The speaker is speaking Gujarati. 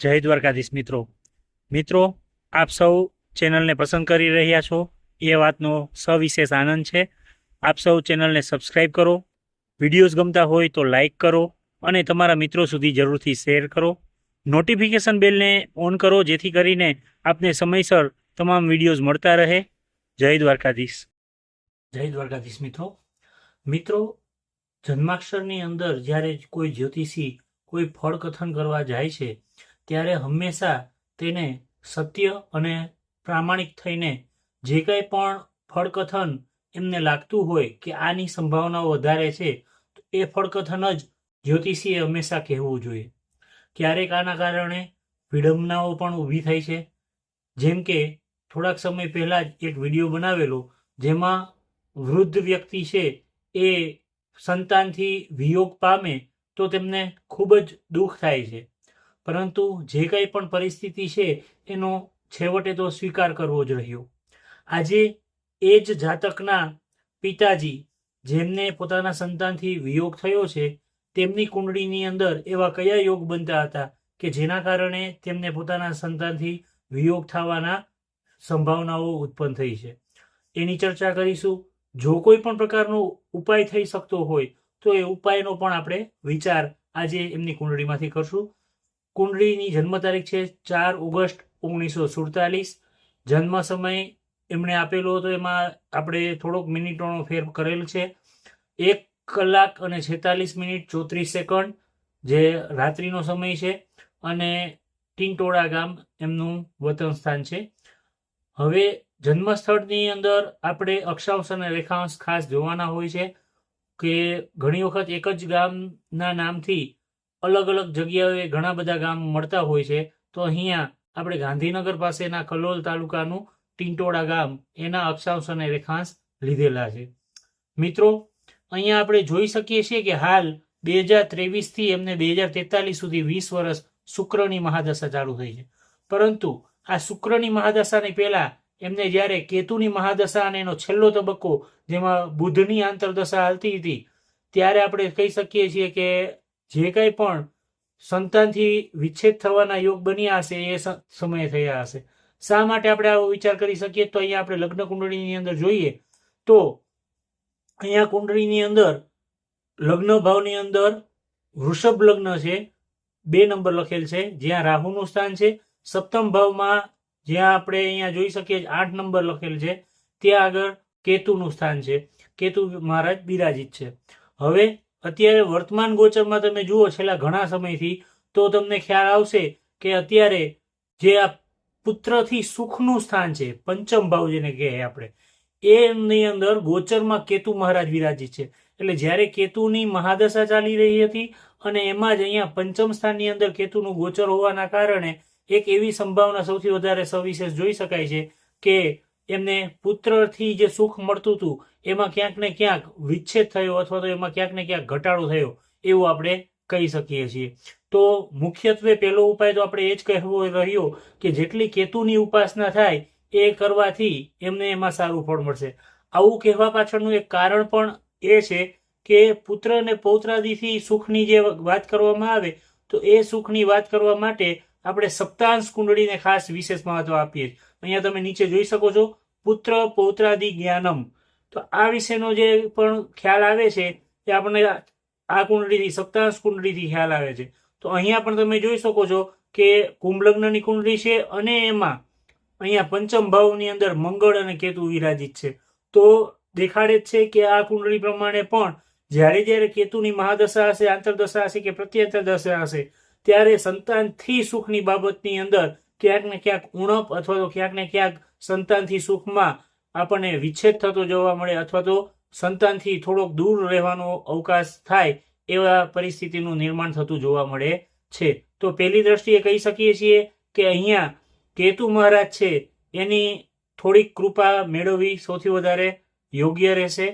જય દ્વારકાધીશ મિત્રો. મિત્રો, આપ સૌ ચેનલને પસંદ કરી રહ્યા છો. એ વાતનો સવિશેષ આનંદ છે. આપ સૌ ચેનલને સબસ્ક્રાઈબ કરો. વિડીયોઝ ગમતા હોય તો લાઈક કરો અને તમારા મિત્રો સુધી જરૂરથી શેર કરો. નોટિફિકેશન બેલને ઓન કરો જેથી કરીને આપને સમયસર તમામ વિડીયોઝ મળતા રહે. જય દ્વારકાધીશ. જય દ્વારકાધીશ મિત્રો. મિત્રો, જન્માક્ષરની અંદર જ્યારે કોઈ જ્યોતિષી કોઈ ફળ કથન કરવા જાય છે ત્યારે હંમેશા તેને સત્ય અને પ્રામાણિક થઈને જે કંઈ પણ ફળકથન એમને લાગતું હોય કે આની સંભાવનાઓ વધારે છે, તો એ ફળકથન જ જ્યોતિષીએ હંમેશા કહેવું જોઈએ. ક્યારેક આના કારણે વિડંબનાઓ પણ ઊભી થઈ છે. જેમ કે, થોડાક સમય પહેલાં જ એક વીડિયો બનાવેલો, જેમાં વૃદ્ધ વ્યક્તિ છે એ સંતાનથી વિયોગ પામે તો તેમને ખૂબ જ દુઃખ થાય છે. પરંતુ જે કંઈ પણ પરિસ્થિતિ છે, એનો છેવટે તો સ્વીકાર કરવો જ રહ્યો. આજે એ જ જાતકના પિતાજી, જેમને પોતાના સંતાનથી વિયોગ થયો છે, તેમની કુંડળીની અંદર એવા કયા યોગ બનતા હતા કે જેના કારણે તેમને પોતાના સંતાનથી વિયોગ થવાના સંભાવનાઓ ઉત્પન્ન થઈ છે? એની ચર્ચા કરીશું. જો કોઈ પણ પ્રકારનો ઉપાય થઈ શકતો હોય, તો એ ઉપાયનો પણ આપણે વિચાર આજે એમની કુંડળીમાંથી કરશું. કુંડળીની જન્મ તારીખ છે ચાર ઓગસ્ટ ઓગણીસો સુડતાલીસ. જન્મ સમય એમણે આપેલો હતો, એમાં આપણે થોડોક મિનિટોનો ફેર કરેલ છે. એક કલાક અને છેતાલીસ મિનિટ ચોત્રીસ સેકન્ડ જે રાત્રિનો સમય છે અને ટીંટોળા ગામ એમનું વતન સ્થાન છે. હવે જન્મસ્થળની અંદર આપણે અક્ષાંશ અને રેખાંશ ખાસ જોવાના હોય છે કે ઘણી વખત એક જ ગામના નામથી અલગ અલગ જગ્યાએ ઘણા બધા ગામ મળતા હોય છે, તો અહીંયા આપણે ગાંધીનગર પાસેના કલોલ તાલુકાનું ટીંટોડા ગામ, એના અક્ષાંશ અને રેખાંશ લીધેલા છે. મિત્રો, અહીંયા આપણે જોઈ શકીએ છીએ કે હાલ બે હજાર ત્રેવીસથી એમને બે હજાર તેતાલીસ સુધી વીસ વર્ષ શુક્રની મહાદશા ચાલુ થઈ છે. પરંતુ આ શુક્રની મહાદશાની પહેલા એમને જ્યારે કેતુની મહાદશા અને એનો છેલ્લો તબક્કો, જેમાં બુધની આંતરદશા હાલતી હતી, ત્યારે આપણે કહી શકીએ છીએ કે જે કંઈ પણ સંતાનથી વિચ્છેદ થવાના યોગ બન્યા હશે, એ સમયે થયા હશે. શા માટે આપણે આવો વિચાર કરી શકીએ? તો અહીંયા આપણે લગ્ન કુંડળીની અંદર જોઈએ તો અહીંયા કુંડળીની અંદર, લગ્ન ભાવની અંદર વૃષભ લગ્ન છે. બે નંબર લખેલ છે. જ્યાં રાહુનું સ્થાન છે. સપ્તમ ભાવમાં જ્યાં આપણે અહીંયા જોઈ શકીએ આઠ નંબર લખેલ છે. ત્યાં આગળ કેતુનું સ્થાન છે. કેતુ મહારાજ બિરાજિત છે. હવે અત્યારે વર્તમાન ગોચરમાં તમે જુઓ છેલ્લા ઘણા સમયથી, તો તમને ખ્યાલ આવશે કે અત્યારે જે આ પુત્રથી સુખનું સ્થાન છે, પંચમ ભાવ જેને કહે આપણે, એની અંદર ગોચરમાં કેતુ મહારાજ વિરાજિત છે. એટલે જ્યારે કેતુની મહાદશા ચાલી રહી હતી અને એમાં જ અહીંયા પંચમ સ્થાનની અંદર કેતુનું ગોચર હોવાના કારણે એક એવી સંભાવના સૌથી વધારે સવિશેષ જોઈ શકાય છે કે એમને પુત્રથી જે સુખ મળતું હતું, એમાં ક્યાંક ને ક્યાંક વિચ્છેદ થયો અથવા તો એમાં ક્યાંક ને ક્યાંક ઘટાડો થયો, એવું આપણે કહી શકીએ છીએ. તો મુખ્યત્વે પહેલો ઉપાય તો આપણે એ જ કહેવો રહ્યો કે જેટલી કેતુની ઉપાસના થાય, એ કરવાથી એમને એમાં સારું ફળ મળશે. આવું કહેવા પાછળનું એક કારણ પણ એ છે કે પુત્ર અને પૌત્રાદિથી સુખની જે વાત કરવામાં આવે, તો એ સુખની વાત કરવા માટે આપણે સપ્તાંશ કુંડળીને ખાસ વિશેષ મહત્વ આપીએ અહીંયા તમે નીચે જોઈ શકો છો, પુત્ર પૌત્રાદિ જ્ઞાનમ. તો આ વિશેનો જે પણ ખ્યાલ આવે છે, એ આપણને આ કુંડળીથી, સપ્તાંશ કુંડળીથી ખ્યાલ આવે છે. તો અહીંયા પણ તમે જોઈ શકો છો કે કુંભ લગ્નની કુંડળી છે અને એમાં અહીંયા પંચમ ભાવની અંદર મંગળ અને કેતુ વિરાજિત છે. તો દેખાડે છે કે આ કુંડળી પ્રમાણે પણ જ્યારે જ્યારે કેતુની મહાદશા હશે, આંતરદશા હશે કે પ્રત્યંતર દશા હશે ત્યારે સંતાનથી સુખની બાબતની અંદર ક્યાંક ને ક્યાંક ઉણપ અથવા તો ક્યાંક ને ક્યાંક સંતાનથી સુખમાં આપણને વિચ્છેદ થતો જોવા મળે અથવા તો સંતાનથી થોડોક દૂર રહેવાનો અવકાશ થાય એવા પરિસ્થિતિનું નિર્માણ થતું જોવા મળે છે. તો પહેલી દ્રષ્ટિએ કહી શકીએ છીએ કે અહીંયા કેતુ મહારાજ છે, એની થોડીક કૃપા મેળવવી સૌથી વધારે યોગ્ય રહેશે.